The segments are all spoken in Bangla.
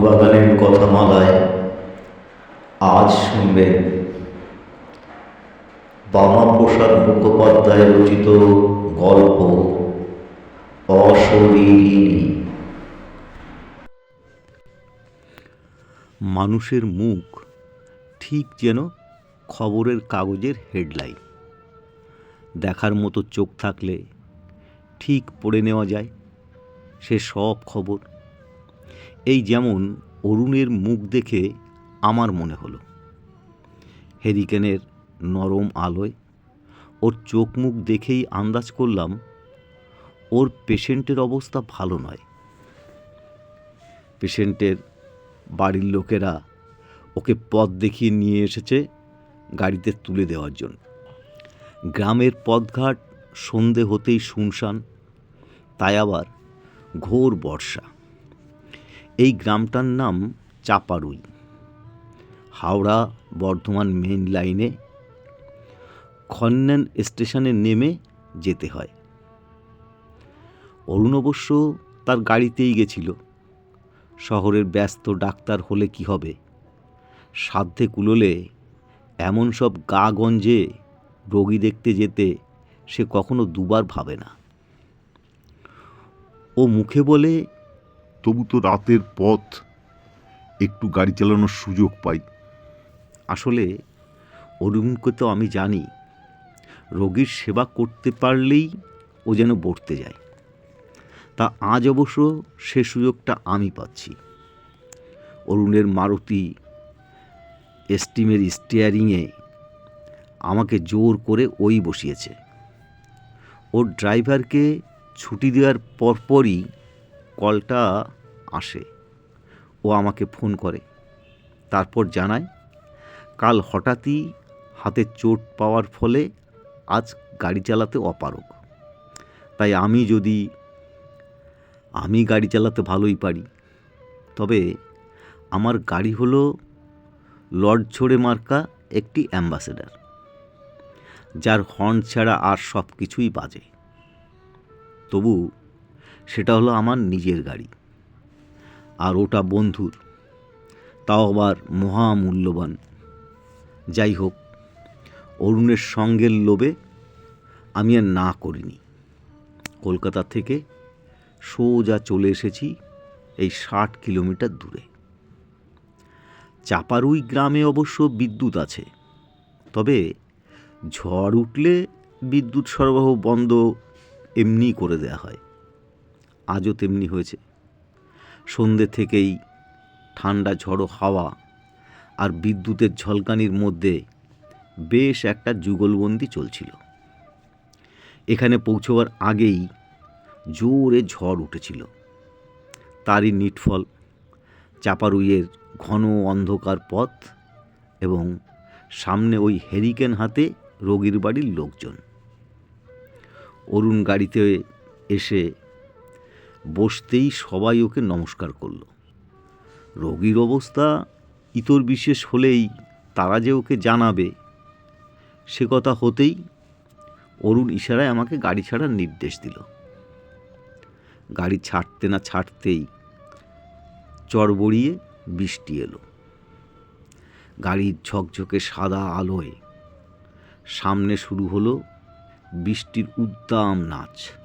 মধুবাগানের কথা মালায় আজ শুনবেন বামাপ্রসাদ মুখোপাধ্যায় রচিত গল্প অশরীরিণী। মানুষের মুখ ঠিক যেন খবরের কাগজের হেডলাইন। দেখার মতো চোখ থাকলে ঠিক পড়ে নেওয়া যায় সে সব খবর। এই যেমন অরুণের মুখ দেখে আমার মনে হলো। হেরিকেনের নরম আলোয় ওর চোখ মুখ দেখেই আন্দাজ করলাম, ওর পেশেন্টের অবস্থা ভালো নয়। পেশেন্টের বাড়ির লোকেরা ওকে পথ দেখিয়ে নিয়ে এসেছে গাড়িতে তুলে দেওয়ার জন্য। গ্রামের পথঘাট সন্ধে হতেই শুনশান, তাই আবার ঘোর বর্ষা। এই গ্রামটার নাম চাপারুই। হাওড়া, বর্ধমান মেন লাইনে খন্নেন স্টেশনে নেমে যেতে হয়। অরুণ অবশ্য তার গাড়িতেই গেছিল। শহরের ব্যস্ত ডাক্তার হলে কি হবে? সাধ্যে কুলোলে এমন সব গা গঞ্জে রোগী দেখতে যেতে সে কখনো দুবার ভাবে না। ও মুখে বলে তবু তো রাতের পথ। একটু গাড়ি চালানোর সুযোগ পাই। আসলে অরুণকে তো আমি জানি, রোগীর সেবা করতে পারলেই ও যেন বর্তে যায়। তা আজ অবশ্য সে সুযোগটা আমি পাচ্ছি। অরুণের মারুতি এস্টিমের স্টিয়ারিংয়ে আমাকে জোর করে ওই বসিয়েছে। ওর ড্রাইভারকে ছুটি দেওয়ার পরপরই কলটা আসে। ও আমাকে ফোন করে। তারপর জানায়, কাল হঠাৎই হাতে চোট পাওয়ার ফলে আজ গাড়ি চালাতে অপারগ। তাই আমি যদি, আমি গাড়ি চালাতে ভালোই পারি। তবে আমার গাড়ি হলো লর্ড ছোড়ে মার্কা একটি অ্যাম্বাসেডার, যার হর্ন ছাড়া আর সব কিছুই বাজে। তবু সেটা হলো আমার নিজের গাড়ি। আর ওটা বন্ধুর। তাও আবার মহামূল্যবান। যাই হোক, অরুণের সঙ্গের লোভে আমি আর না করিনি। কলকাতা থেকে সোজা চলে এসেছি এই ষাট কিলোমিটার দূরে। চাপারুই গ্রামে অবশ্য বিদ্যুৎ আছে। তবে ঝড় উঠলে বিদ্যুৎ সরবরাহ বন্ধ এমনি করে দেয়া হয়। আজও তেমনি হয়েছে। সন্ধ্যে থেকেই ঠান্ডা ঝড়ো হাওয়া আর বিদ্যুতের ঝলকানির মধ্যে বেশ একটা যুগলবন্দি চলছিল। এখানে পৌঁছবার আগেই জোরে ঝড় উঠেছিল। তারই নিটফল, চাপারুইয়ের ঘন অন্ধকার পথ এবং সামনে ওই হেরিকেন হাতে রোগীর বাড়ির লোকজন। অরুণ গাড়িতে এসে বসতেই সবাই ওকে নমস্কার করল। রোগীর অবস্থা ইতর বিশেষ হলেই তারা যে ওকে জানাবে, সে কথা হতেই অরুণ ইশারায় আমাকে গাড়ি ছাড়ার নির্দেশ দিল। গাড়ি ছাড়তে না ছাড়তেই চড়বড়িয়ে বৃষ্টি এলো। গাড়ির ঝকঝকে সাদা আলোয় সামনে শুরু হলো বৃষ্টির উদ্দাম নাচ।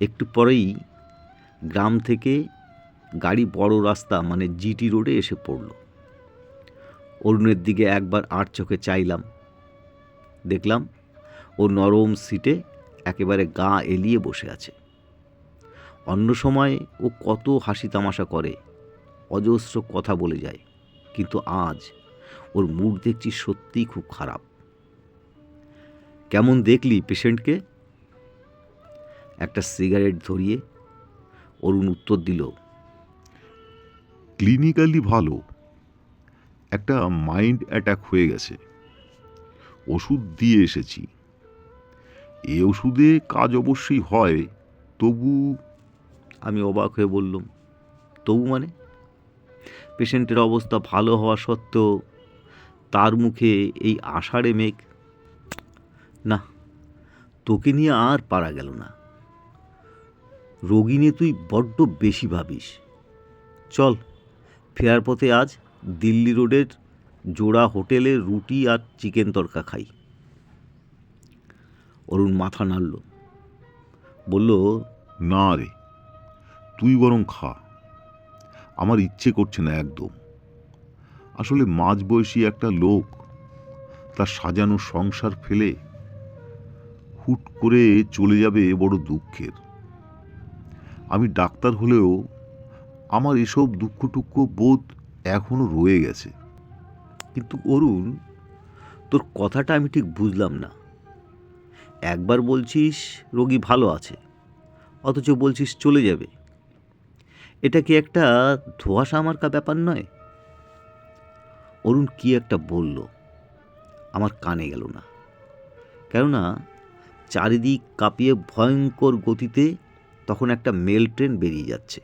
একটু পরেই গ্রাম থেকে গাড়ি বড় রাস্তা মানে জিটি রোডে এসে পড়ল। অরুণের দিকে একবার আট চোখে চাইলাম। দেখলাম ও নরম সিটে একেবারে গা এলিয়ে বসে আছে। অন্য সময় ও কত হাসি তামাশা করে, অজস্র কথা বলে যায়, কিন্তু আজ ওর মুড দেখছি সত্যিই খুব খারাপ। কেমন দেখলি পেশেন্টকে? একটা সিগারেট ধরিয়ে অরুণ উত্তর দিল, ক্লিনিক্যালি ভালো। একটা মাইন্ড অ্যাটাক হয়ে গেছে। ওষুধ দিয়ে এসেছি। এ ওষুধে কাজ অবশ্যই হয়, তবু আমি অবাক হয়ে বললাম, তবু মানে? পেশেন্টের অবস্থা ভালো হওয়া সত্ত্বেও তার মুখে এই আষাঢ়ে মেঘ, না, তোকে নিয়ে আর পারা গেল না। রোগী নিয়ে তুই বড্ড বেশি ভাবিস। চল, ফেরার পথে আজ দিল্লি রোডের জোড়া হোটেলে রুটি আর চিকেন তরকা খাই। অরুণ মাথা নাড়ল। বলল, না রে, তুই বরং খা। আমার ইচ্ছে করছে না একদম। আসলে মাঝবয়সী একটা লোক, তার সাজানো সংসার ফেলে হুট করে চলে যাবে বড় দুঃখের। আমি ডাক্তার হলেও আমার এসব দুঃখ টুক্ষ বোধ এখনও রয়ে গেছে। কিন্তু অরুণ, তোর কথাটা আমি ঠিক বুঝলাম না। একবার বলছিস রোগী ভালো আছে, অথচ বলছিস চলে যাবে। এটা কি একটা ধোঁয়াশা মার্কা ব্যাপার নয়? অরুণ কি একটা বলল, আমার কানে গেল না। কেননা, চারিদিক কাঁপিয়ে ভয়ঙ্কর গতিতে তখন একটা মেল ট্রেন বেরিয়ে যাচ্ছে।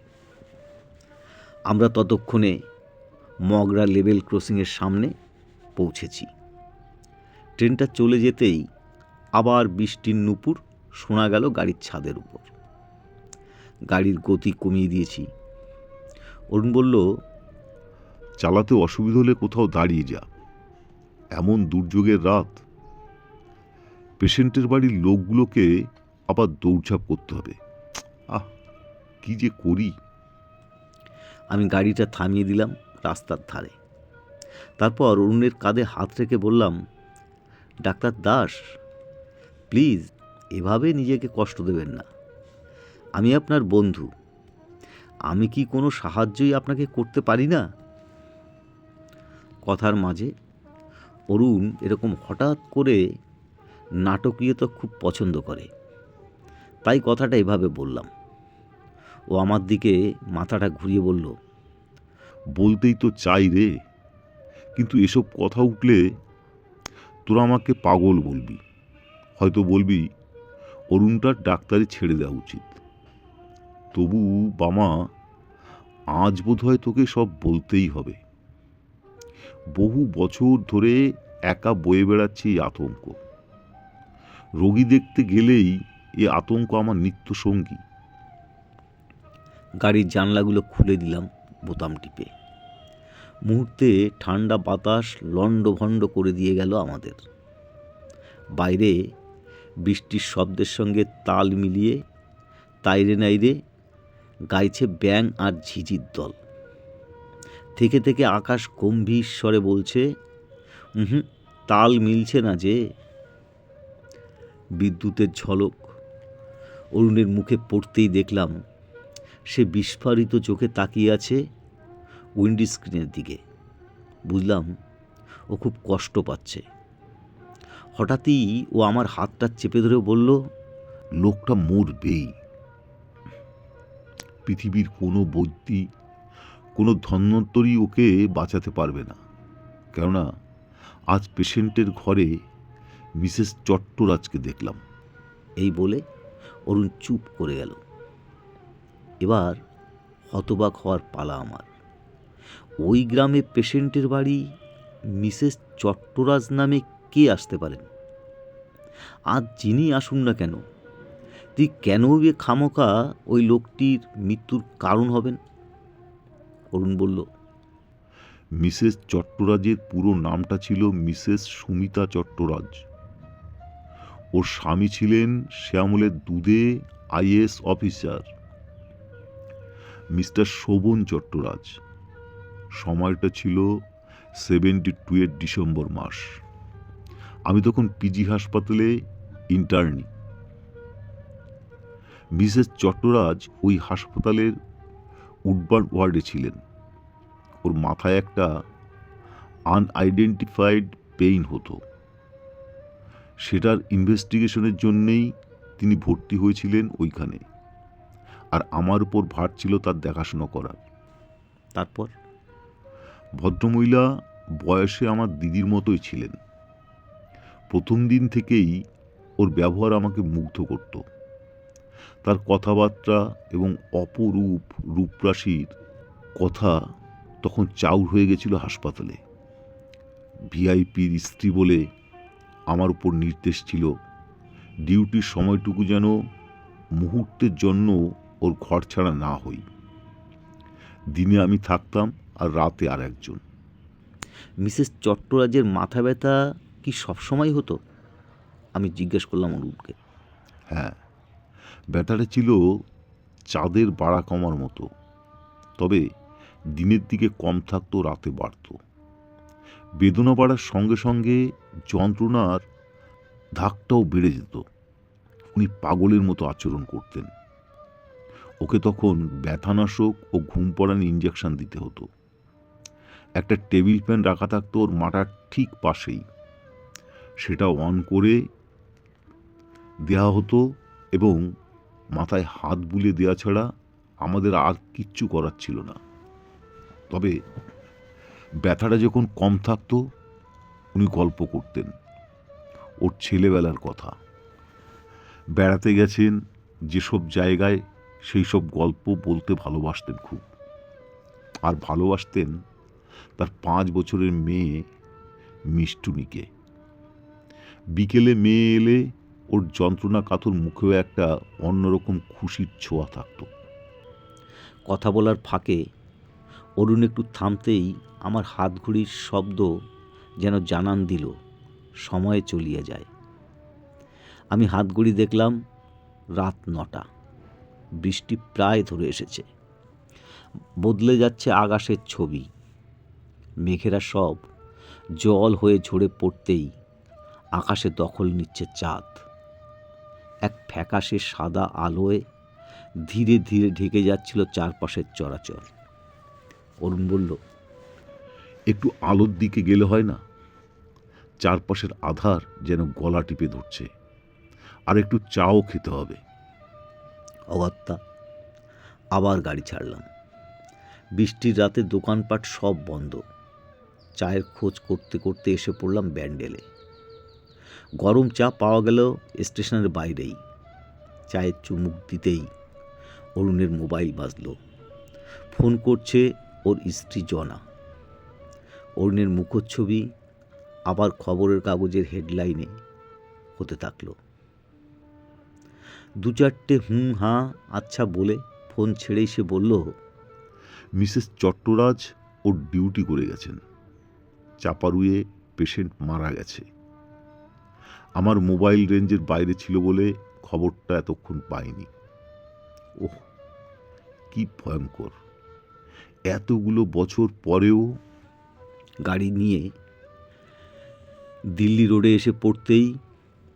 আমরা ততক্ষণে মগরা লেভেল ক্রসিংয়ের সামনে পৌঁছেছি। ট্রেনটা চলে যেতেই আবার বৃষ্টির নুপুর শোনা গেল গাড়ির ছাদের উপর। গাড়ির গতি কমিয়ে দিয়েছি। অরুণ বলল, চালাতে অসুবিধা হলে কোথাও দাঁড়িয়ে যা। এমন দুর্যোগের রাত। পেশেন্টের বাড়ির লোকগুলোকে আবার দৌড়ঝাঁপ করতে হবে। আহ, কি যে করি? আমি গাড়িটা থামিয়ে দিলাম রাস্তার ধারে। তারপর অরুণের কাঁধে হাত রেখে বললাম, ডাক্তার দাস, প্লিজ এভাবে নিজেকে কষ্ট দেবেন না। আমি আপনার বন্ধু। আমি কি কোনো সাহায্যই আপনাকে করতে পারি না? কথার মাঝে অরুণ এরকম হঠাৎ করে নাটকীয়তা খুব পছন্দ করে। তাই কথাটা এভাবে বললাম। ও আমার দিকে মাথাটা ঘুরিয়ে বলল, বলতেই তো চাই রে, কিন্তু এসব কথা উঠলে তোরা আমাকে পাগল বলবি। হয়তো বলবি, অরুণটার ডাক্তারি ছেড়ে দেওয়া উচিত। তবু বামা, আজ বোধহয় তোকে সব বলতেই হবে। বহু বছর ধরে একা বয়ে বেড়াচ্ছে এই আতঙ্ক। রোগী দেখতে গেলেই এ আতঙ্ক আমার নিত্য সঙ্গী। গাড়ির জানলাগুলো খুলে দিলাম বোতাম টিপে। মুহূর্তে ঠান্ডা বাতাস লণ্ডভণ্ড করে দিয়ে গেল আমাদের। বাইরে বৃষ্টির শব্দের সঙ্গে তাল মিলিয়ে তাইরে নাইরে গাইছে ব্যাং আর ঝিঝির দল। থেকে থেকে আকাশ গম্ভীর স্বরে বলছে হুম তাল মিলছে না যে। বিদ্যুতের ঝলক অরুণের মুখে পড়তেই দেখলাম সে বিস্ফারিত চোখে তাকিয়ে আছে উইন্ডি স্ক্রিনের দিকে। বুঝলাম ও খুব কষ্ট পাচ্ছে। হঠাৎই ও আমার হাতটা চেপে ধরে বলল লোকটা মরবেই। পৃথিবীর কোনো বৈদ্যি কোনো ধন্যন্তরী ওকে বাঁচাতে পারবে না। কেননা আজ পেশেন্টের ঘরে মিসেস চট্টরাজকে দেখলাম। এই বলে অরুণ চুপ করে গেল। এবার হতবাক হওয়ার পালা আমার। ওই গ্রামে পেশেন্টের বাড়ি মিসেস চট্টরাজ নামে কে আসতে পারেন? আজ যিনি আসুন না কেন তুই কেন বে খামোকা ওই লোকটির মৃত্যুর কারণ হবেন? অরুণ বলল, মিসেস চট্টরাজের পুরো নামটা ছিল মিসেস সুমিতা চট্টরাজ। ওর স্বামী ছিলেন শ্যামলের দুধে IAS officer. Mister Shobhan Chattoraj. সময়টা ছিল সেভেন্টি টু এর ডিসেম্বর মাস। আমি তখন পিজি হাসপাতালে ইন্টার্নি মিসেস চট্টরাজ ওই হাসপাতালের উডবার্ন ওয়ার্ডে ছিলেন। ওর মাথায় একটা আনআইডেন্টিফাইড পেইন হতো। সেটার ইনভেস্টিগেশনের জন্যেই তিনি ভর্তি হয়েছিলেন ওইখানে। আর আমার উপর ভার ছিল তার দেখাশোনা করার। তারপর? ভদ্রমহিলা বয়সে আমার দিদির মতোই ছিলেন। প্রথম দিন থেকেই ওর ব্যবহার আমাকে মুগ্ধ করত। তার কথাবার্তা এবং অপরূপ রূপরাশির কথা তখন চাউর হয়ে গেছিল হাসপাতালে। ভিআইপির স্ত্রী বলে আমার উপর নির্দেশ ছিল। ডিউটির সময়টুকু যেন মুহূর্তের জন্য ওর ঘর ছাড়া না হই। দিনে আমি থাকতাম আর রাতে আর একজন। মিসেস চট্টরাজের মাথা ব্যথা কি সবসময় হতো? আমি জিজ্ঞেস করলাম অরুণকে। হ্যাঁ ব্যথাটা ছিল চাঁদের বাড়া কমার মতো। তবে দিনের দিকে কম থাকতো রাতে বাড়তো। বেদনা বাড়ার সঙ্গে সঙ্গে যন্ত্রণার ধাকটাও বেড়ে যেত। উনি পাগলের মতো আচরণ করতেন। ওকে তখন ব্যথানাশক ও ঘুম পড়ানি ইঞ্জেকশন দিতে হতো। একটা টেবিল ফ্যান রাখা থাকতো ওর মাটার ঠিক পাশেই। সেটা অন করে দেওয়া হতো এবং মাথায় হাত বুলিয়ে দেওয়া ছাড়া আমাদের আর কিচ্ছু করার ছিল না। তবে ব্যথাটা যখন কম থাকতো, উনি গল্প করতেন। ওর ছেলেবেলার কথা। বেড়াতে গেছেন, যেসব জায়গায় সেই সব গল্প বলতে ভালোবাসতেন খুব। আর ভালোবাসতেন তার পাঁচ বছরের মেয়ে মিষ্টুনিকে। বিকেলে মেয়ে এলে ওর যন্ত্রণা কাতর মুখেও একটা অন্যরকম খুশির ছোঁয়া থাকত। কথা বলার ফাঁকে অরুণ একটু থামতেই আমার হাত ঘড়ির শব্দ যেন জানান দিল, সময়ে চলিয়ে যায়। আমি হাত ঘড়ি দেখলাম রাত নটা, বৃষ্টি প্রায় ধরে এসেছে। বদলে যাচ্ছে আকাশের ছবি। মেঘেরা সব জল হয়ে ঝরে পড়তেই আকাশে দখল নিচ্ছে চাঁদ। এক ফ্যাকাশে সাদা আলোয় ধীরে ধীরে ঢেকে যাচ্ছিল চারপাশের চরাচর। অরুণ বলল একটু আলোর দিকে গেলে হয় না? চারপাশের আধার যেন গলা টিপে ধরছে। আর একটু চাও খেতে হবে। অগত্যা আবার গাড়ি ছাড়লাম। বৃষ্টির রাতে দোকানপাট সব বন্ধ। চায়ের খোঁজ করতে করতে এসে পড়লাম ব্যান্ডেলে। গরম চা পাওয়া গেল স্টেশনের বাইরেই। চায়ের চুমুক দিতেই অরুণের মোবাইল বাজলো। ফোন করছে ওর স্ত্রী জনা। অরুণের মুখচ্ছবি আবার খবরের কাগজের হেডলাইনে হতে থাকল। দু চারটে হুম হাঁ আচ্ছা বলে ফোন ছেড়েই সে বলল, মিসেস চট্টরাজ ওর ডিউটি করে গেছেন। চাপারুয়ে পেশেন্ট মারা গেছে। আমার মোবাইল রেঞ্জের বাইরে ছিল বলে খবরটা এতক্ষণ পাইনি। ওহ, কি ভয়ঙ্কর। এতগুলো বছর পরেও গাড়ি নিয়ে দিল্লি রোডে এসে পড়তেই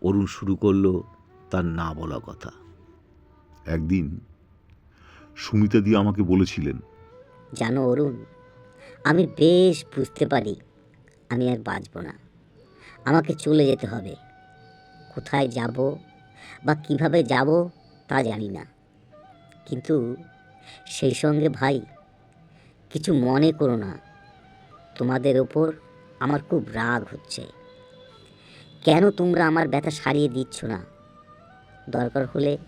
অরুণ শুরু করল তার না বলা কথা। একদিন সুমিতা দি আমাকে বলেছিলেন জানো অরুণ আমি বেশ বুঝতে পারি আমি আর বাঁচব না। আমাকে চলে যেতে হবে। কোথায় যাব বা কীভাবে যাব তা জানি না। কিন্তু সেই সঙ্গে ভাই কিছু মনে করো না। তোমাদের ওপর আমার খুব রাগ হচ্ছে। কেন তোমরা আমার ব্যথা সারিয়ে দিচ্ছ না? দরকার হলে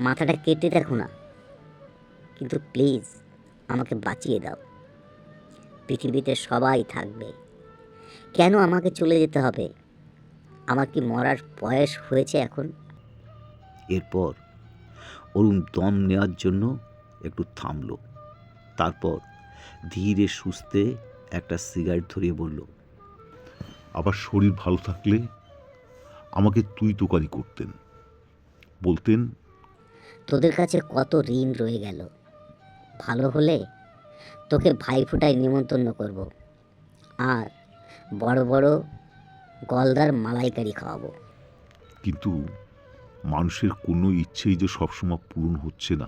মাথাটা কেটে দেখো না। কিন্তু প্লিজ আমাকে বাঁচিয়ে দাও। পৃথিবীতে সবাই থাকবে। কেন আমাকে চলে যেতে হবে? আমার কি মরার বয়স হয়েছে এখন? এরপর অরুণ দম নেওয়ার জন্য একটু থামলো। তারপর ধীরে সুস্থে একটা সিগারেট ধরিয়ে বলল আবার শরীর ভালো থাকলে আমাকে তুই তোকারি করতেন। বলতেন তোদের কাছে কত ঋণ রয়ে গেল। ভালো হলে তোকে ভাইফোঁটায় নিমন্ত্রণ করব আর বড় বড় গলদার মালাইকারি খাওয়াবো। কিন্তু মানুষের কোনো ইচ্ছেই যে সবসময় পূরণ হচ্ছে না।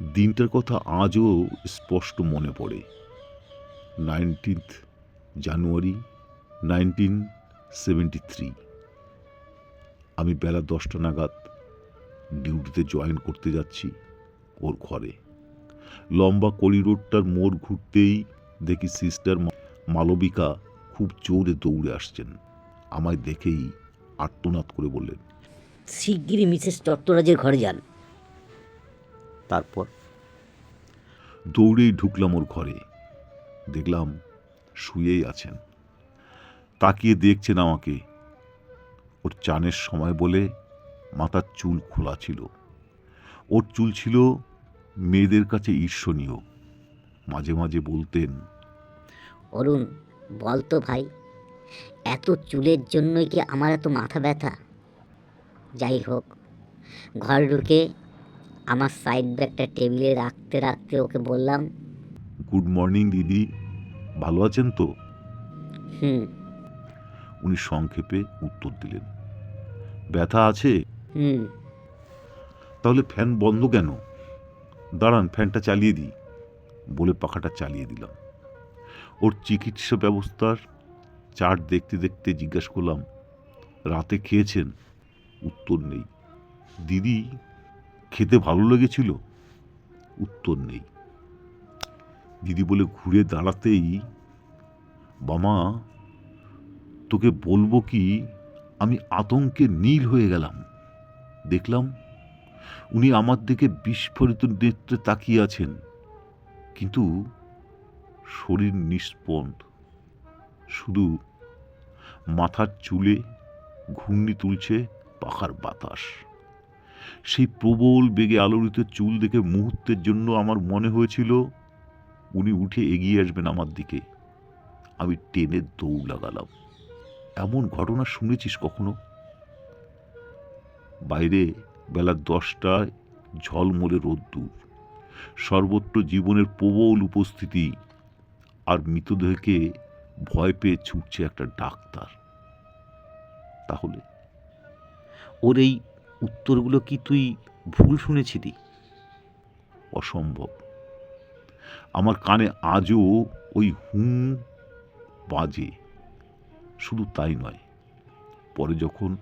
দিনটার কথা আজও স্পষ্ট মনে পড়ে। Nineteenth January nineteen seventy three আমি বেলা দশটা নাগাদ ডিউটিতে জয়েন করতে যাচ্ছি ওর ঘরে। লম্বা করিডোরটার মোড় ঘুরতেই দেখি সিস্টার মালবিকা খুব জোরে দৌড়ে আসছেন। আমায় দেখেই আর্তনাদ করে বললেন, শিগগিরই মিসেস চট্টরাজের ঘরে যান। তারপর দৌড়েই ঢুকলাম ওর ঘরে। দেখলাম শুয়েই আছেন। তাকিয়ে দেখছেন আমাকে। ওর চানের সময় বলে মাথার চুল খোলা ছিল। ওর চুল ছিল মেয়েদের কাছে ঈর্ষণীয়। মাঝে মাঝে বলতেন অরুণ বলতো ভাই এত চুলের জন্যই কি আমার এত মাথা ব্যথা? যাই হোক ঘর ঢুকে আমার সাইড ব্যাগটা টেবিলে রাখতে রাখতে ওকে বললাম গুড মর্নিং দিদি। ভালো আছেন তো? হুম। উনি সংক্ষেপে উত্তর দিলেন ব্যথা আছে? হুম। তাহলে ফ্যান বন্ধ কেন? দাঁড়ান ফ্যানটা চালিয়ে দিই বলে পাখাটা চালিয়ে দিলাম। ওর চিকিৎসা ব্যবস্থার চার্ট দেখতে দেখতে জিজ্ঞাসা করলাম রাতে খেয়েছেন? উত্তর নেই। দিদি খেতে ভালো লেগেছিল? উত্তর নেই। দিদি বলে ঘুরে দাঁড়াতেই বামা তোকে বলব কি, আমি আতঙ্কে নীল হয়ে গেলাম। দেখলাম উনি আমার দিকে বিস্ফোরিত নেত্রে তাকিয়ে আছেন। কিন্তু শরীর নিষ্পন্দ। শুধু মাথার চুলে ঘূর্ণি তুলছে পাখার বাতাস। সেই প্রবল বেগে আলোড়িত চুল দেখে মুহূর্তের জন্য আমার মনে হয়েছিল, উনি উঠে এগিয়ে আসবেন আমার দিকে। আমি টেনে দৌড় লাগালাম। এমন ঘটনা শুনেছিস কখনো? বাইরে বেলা দশটায় ঝলমলে রোদ্দুর। সর্বত্র জীবনের প্রবল উপস্থিতি আর মৃতদেহকে ভয় পেয়ে ছুটছে একটা ডাক্তার। তাহলে? ওর এই উত্তরগুলো কি তুই ভুল শুনেছিলি অসম্ভব। আমার কানে আজও ওই হুম বাজে। শুধু তাই নয়, পরে যখন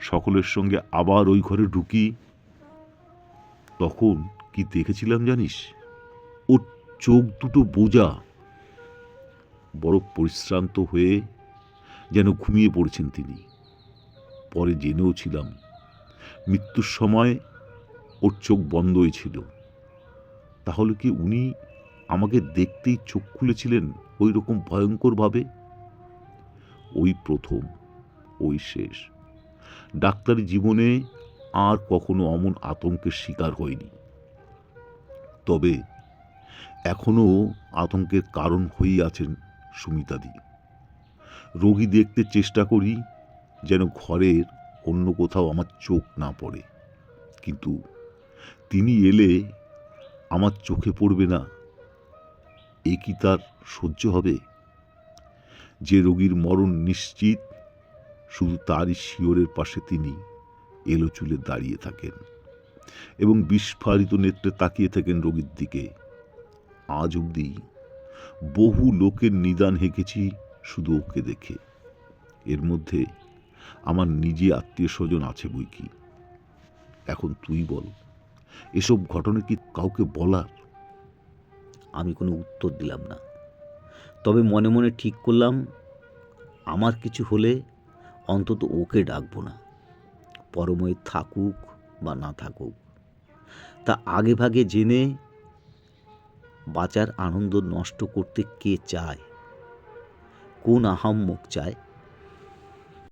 সকলের সঙ্গে আবার ওই ঘরে ঢুকি, তখন কি দেখেছিলাম জানিস? ওর চোখ দুটো বোঝা। বড় পরিশ্রান্ত হয়ে যেন ঘুমিয়ে পড়েছেন তিনি। পরে জেনেও ছিলাম মৃত্যুর সময় ওর চোখ বন্ধই ছিল। তাহলে কি উনি আমাকে দেখতেই চোখ খুলেছিলেন ওই রকম ভয়ঙ্করভাবে? ওই প্রথম, ওই শেষ। ডাক্তারি জীবনে আর কখনো অমন আতঙ্কের শিকার হয়নি। তবে এখনও আতঙ্কের কারণ হয়েই আছেন সুমিতাদি। রোগী দেখতে চেষ্টা করি যেন ঘরের অন্য কোথাও আমার চোখ না পড়ে। কিন্তু তিনি এলে আমার চোখে পড়বে না। এ কি তার সহ্য হবে? যে রোগীর মরণ নিশ্চিত, শুধু তারই শিওরের পাশে তিনি এলো চুলে দাঁড়িয়ে থাকেন এবং বিস্ফারিত নেত্রে তাকিয়ে থাকেন রোগীর দিকে। আজ অবধি বহু লোকের নিদান হেঁকেছি শুধু ওকে দেখে। এর মধ্যে আমার নিজে আত্মীয় স্বজন আছে বই কি? এখন তুই বল, এসব ঘটনা কি কাউকে বলার? আমি কোনো উত্তর দিলাম না। তবে মনে মনে ঠিক করলাম, আমার কিছু হলে অন্তত ওকে ডাকবো না। পরময় থাকুক বা না থাকুক। তা আগে ভাগে জেনে বাঁচার আনন্দ নষ্ট করতে কে চায়? কোন আহাম্মক চায়?